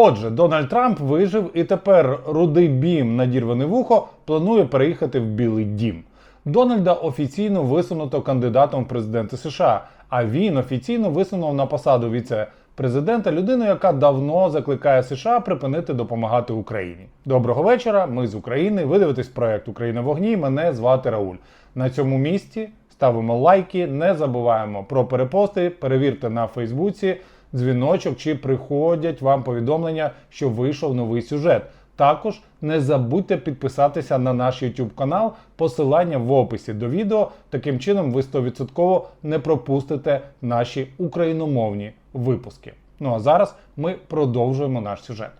Отже, Дональд Трамп вижив і тепер рудий бім надірване вухо планує переїхати в Білий Дім. Дональда офіційно висунуто кандидатом в президенти США, а він офіційно висунув на посаду віце-президента людину, яка давно закликає США припинити допомагати Україні. Доброго вечора. Ми з України. Ви дивитесь проект Україна вогні. Мене звати Рауль. На цьому місці ставимо лайки, не забуваємо про перепости, перевірте на Фейсбуці дзвіночок, чи приходять вам повідомлення, що вийшов новий сюжет. Також не забудьте підписатися на наш YouTube канал, посилання в описі до відео. Таким чином ви 100% не пропустите наші україномовні випуски. Ну а зараз ми продовжуємо наш сюжет.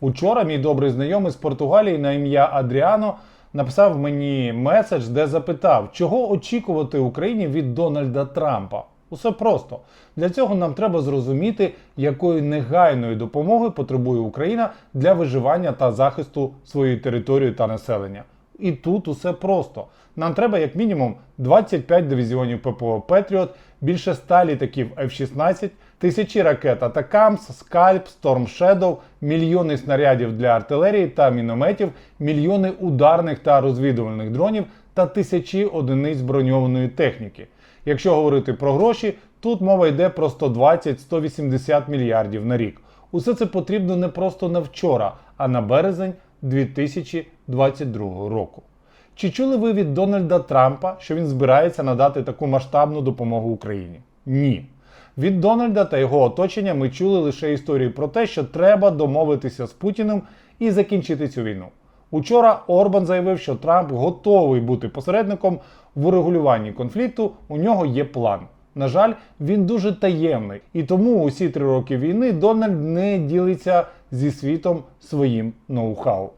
Учора мій добрий знайомий з Португалії на ім'я Адріано написав мені меседж, де запитав, чого очікувати Україні від Дональда Трампа. Усе просто для цього нам треба зрозуміти, якої негайної допомоги потребує Україна для виживання та захисту своєї території та населення. І тут усе просто. Нам треба як мінімум 25 дивізіонів ППО Петріот, більше 100 літаків F-16, тисячі ракет Атакамс, Скальп, Storm Shadow, мільйони снарядів для артилерії та мінометів, мільйони ударних та розвідувальних дронів та тисячі одиниць броньованої техніки. Якщо говорити про гроші, тут мова йде про 120-180 мільярдів на рік. Усе це потрібно не просто на вчора, а на березень 2022 року. Чи чули ви від Дональда Трампа, що він збирається надати таку масштабну допомогу Україні? Ні. Від Дональда та його оточення ми чули лише історії про те, що треба домовитися з Путіним і закінчити цю війну. Учора Орбан заявив, що Трамп готовий бути посередником в урегулюванні конфлікту. У нього є план. На жаль, він дуже таємний, і тому усі три роки війни Дональд не ділиться зі світом своїм ноу-хау.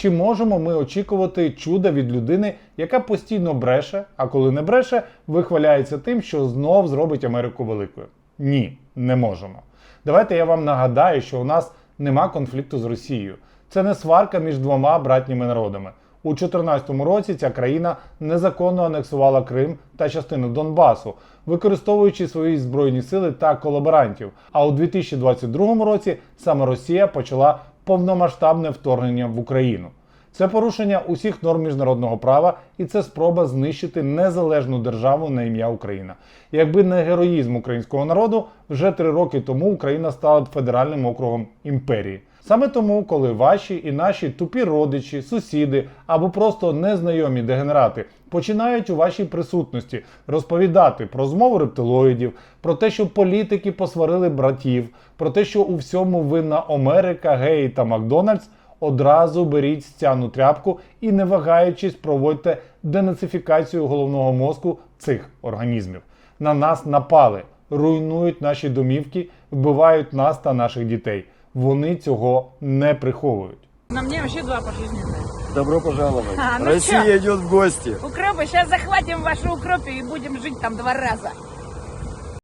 Чи можемо ми очікувати чуда від людини, яка постійно бреше, а коли не бреше, вихваляється тим, що знов зробить Америку великою? Ні, не можемо. Давайте я вам нагадаю, що у нас нема конфлікту з Росією. Це не сварка між двома братніми народами. У 2014 році ця країна незаконно анексувала Крим та частину Донбасу, використовуючи свої збройні сили та колаборантів. А у 2022 році саме Росія почала повномасштабне вторгнення в Україну. Це порушення усіх норм міжнародного права, і це спроба знищити незалежну державу на ім'я Україна. Якби не героїзм українського народу, вже три роки тому Україна стала федеральним округом імперії. Саме тому, коли ваші і наші тупі родичі, сусіди або просто незнайомі дегенерати починають у вашій присутності розповідати про змову рептилоїдів, про те, що політики посварили братів, про те, що у всьому винна Америка, геї та Макдональдс, одразу беріть стяну тряпку і, не вагаючись, проводьте денацифікацію головного мозку цих організмів. На нас напали, руйнують наші домівки, вбивають нас та наших дітей Вони цього не приховують. На мне вообще два пожизненных. Добро пожаловать. А, ну Россия чё? идет в гости. Укропы, сейчас захватим ваши укропы и будем жить там два раза.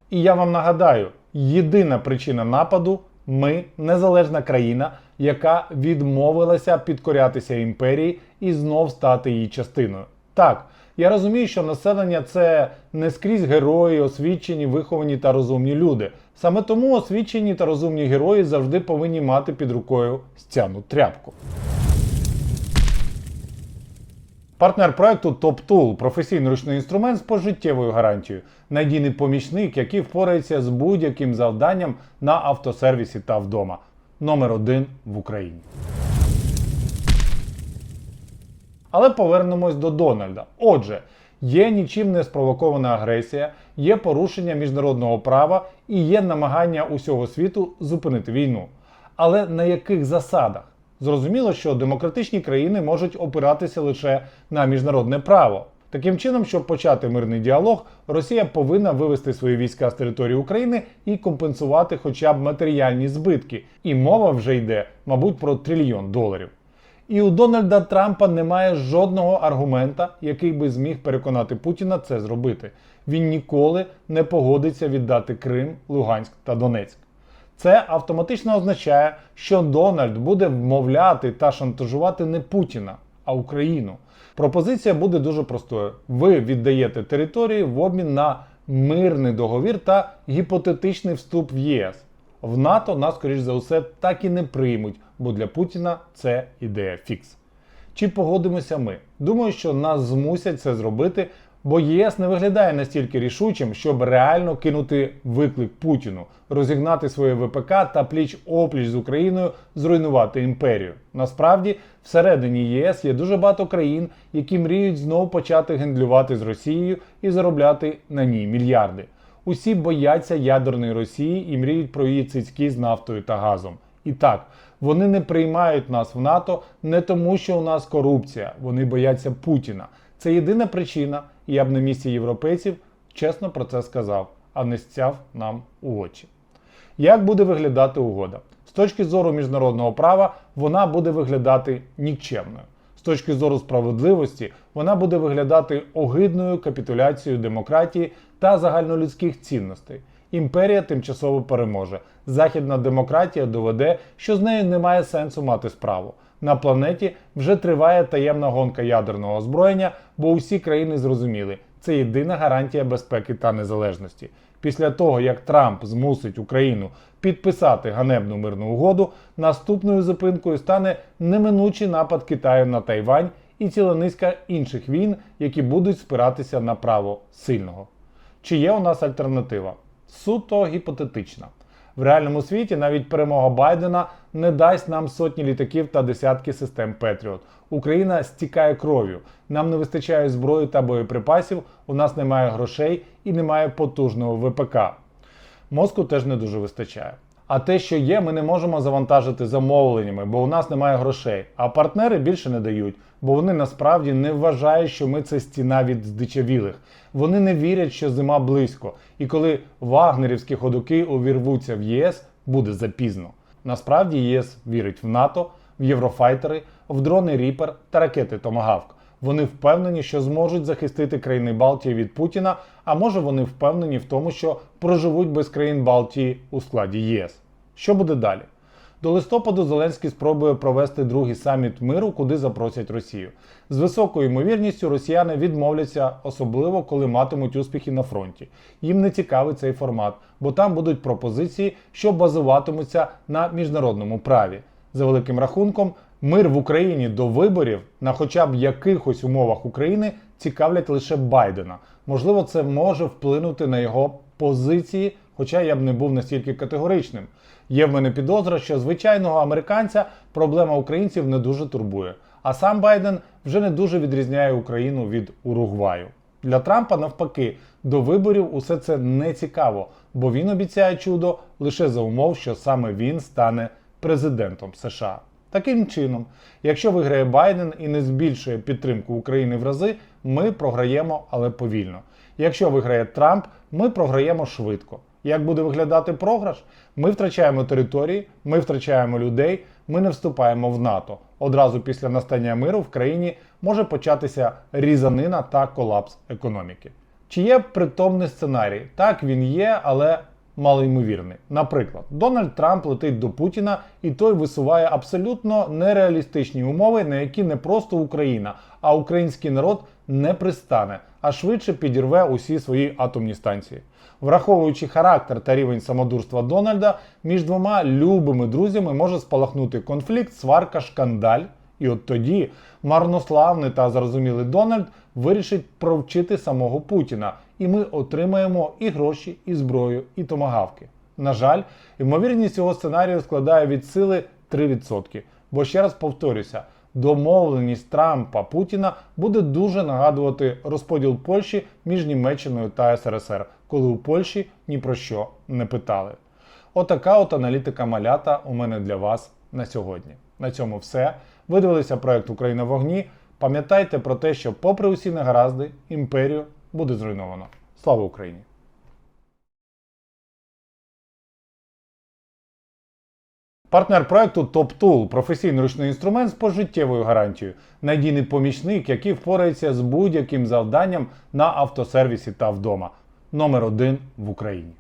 І я вам нагадаю, єдина причина нападу ми незалежна країна, яка відмовилася підкорятися імперії і знов стати її частиною. Так, я розумію, що населення це не скрізь герої, освічені, виховані та розумні люди. Саме тому освічені та розумні герої завжди повинні мати під рукою стяну тряпку. Партнер проекту TopTool – професійний ручний інструмент з пожиттєвою гарантією, надійний помічник, який впорається з будь-яким завданням на автосервісі та вдома. Номер один в Україні. Але повернемось до Дональда. Отже, є нічим не спровокована агресія, є порушення міжнародного права і є намагання усього світу зупинити війну. Але на яких засадах? Зрозуміло, що демократичні країни можуть опиратися лише на міжнародне право. Таким чином, щоб почати мирний діалог, Росія повинна вивести свої війська з території України і компенсувати хоча б матеріальні збитки. І мова вже йде, мабуть, про трильйон доларів. І у Дональда Трампа немає жодного аргумента, який би зміг переконати Путіна це зробити. Він ніколи не погодиться віддати Крим, Луганськ та Донецьк. Це автоматично означає, що Дональд буде вмовляти та шантажувати не Путіна, а Україну. Пропозиція буде дуже простою: ви віддаєте території в обмін на мирний договір та гіпотетичний вступ в ЄС. В НАТО нас, скоріш за усе, так і не приймуть, бо для Путіна це ідея фікс. Чи погодимося ми? Думаю, що нас змусять це зробити, бо ЄС не виглядає настільки рішучим, щоб реально кинути виклик Путіну, розігнати своє ВПК та пліч опліч з Україною зруйнувати імперію. Насправді, всередині ЄС є дуже багато країн, які мріють знову почати гендлювати з Росією і заробляти на ній мільярди. Усі бояться ядерної Росії і мріють про її цицьки з нафтою та газом. І так, вони не приймають нас в НАТО не тому, що у нас корупція, вони бояться Путіна. Це єдина причина, і я б на місці європейців чесно про це сказав, а не стяв нам у очі. Як буде виглядати угода? З точки зору міжнародного права вона буде виглядати нікчемною. З точки зору справедливості вона буде виглядати огидною капітуляцією демократії та загальнолюдських цінностей. Імперія тимчасово переможе. Західна демократія доведе, що з нею немає сенсу мати справу. На планеті вже триває таємна гонка ядерного озброєння, бо усі країни зрозуміли, це єдина гарантія безпеки та незалежності. Після того, як Трамп змусить Україну підписати ганебну мирну угоду, наступною зупинкою стане неминучий напад Китаю на Тайвань і ціла низка інших війн, які будуть спиратися на право сильного. Чи є у нас альтернатива? Суто гіпотетична. В реальному світі навіть перемога Байдена не дасть нам сотні літаків та десятки систем Петріот. Україна стікає кров'ю. Нам не вистачає зброї та боєприпасів, у нас немає грошей і немає потужного ВПК. Мозку теж не дуже вистачає. А те, що є, ми не можемо завантажити замовленнями, бо у нас немає грошей. А партнери більше не дають, бо вони насправді не вважають, що ми це стіна від здичавілих. Вони не вірять, що зима близько. І коли вагнерівські ходоки увірвуться в ЄС, буде запізно. Насправді ЄС вірить в НАТО, в єврофайтери, в дрони Ріпер та ракети Томагавк. Вони впевнені, що зможуть захистити країни Балтії від Путіна, а може вони впевнені в тому, що проживуть без країн Балтії у складі ЄС. Що буде далі? До листопаду Зеленський спробує провести другий саміт миру, куди запросять Росію. З високою ймовірністю росіяни відмовляться, особливо коли матимуть успіхи на фронті. Їм не цікавий цей формат, бо там будуть пропозиції, що базуватимуться на міжнародному праві. За великим рахунком, мир в Україні до виборів на хоча б якихось умовах України цікавлять лише Байдена. Можливо, це може вплинути на його позиції, хоча я б не був настільки категоричним. Є в мене підозра, що звичайного американця проблема українців не дуже турбує. А сам Байден вже не дуже відрізняє Україну від Уругваю. Для Трампа навпаки, до виборів усе це не цікаво, бо він обіцяє чудо лише за умов, що саме він стане президентом США. Таким чином, якщо виграє Байден і не збільшує підтримку України в рази, ми програємо, але повільно. Якщо виграє Трамп, ми програємо швидко. Як буде виглядати програш? Ми втрачаємо території, ми втрачаємо людей, ми не вступаємо в НАТО. Одразу після настання миру в країні може початися різанина та колапс економіки. Чи є притомний сценарій? Так, він є, але малоймовірний. Наприклад, Дональд Трамп летить до Путіна, і той висуває абсолютно нереалістичні умови, на які не просто Україна, а український народ не пристане, а швидше підірве усі свої атомні станції. Враховуючи характер та рівень самодурства Дональда, між двома любими друзями може спалахнути конфлікт, сварка, шкандаль. І от тоді марнославний та зрозумілий Дональд вирішить провчити самого Путіна, і ми отримаємо і гроші, і зброю, і томагавки. На жаль, ймовірність цього сценарію складає від сили 3%. Бо ще раз повторюся, домовленість Трампа Путіна буде дуже нагадувати розподіл Польщі між Німеччиною та СРСР, коли у Польщі ні про що не питали. Отака от аналітика малята у мене для вас на сьогодні. На цьому все. Ви дивилися проект Україна в вогні. Пам'ятайте про те, що, попри усі негаразди, імперію буде зруйновано. Слава Україні! Партнер проекту TopTool – професійний ручний інструмент з пожиттєвою гарантією, надійний помічник, який впорається з будь-яким завданням на автосервісі та вдома. Номер один в Україні.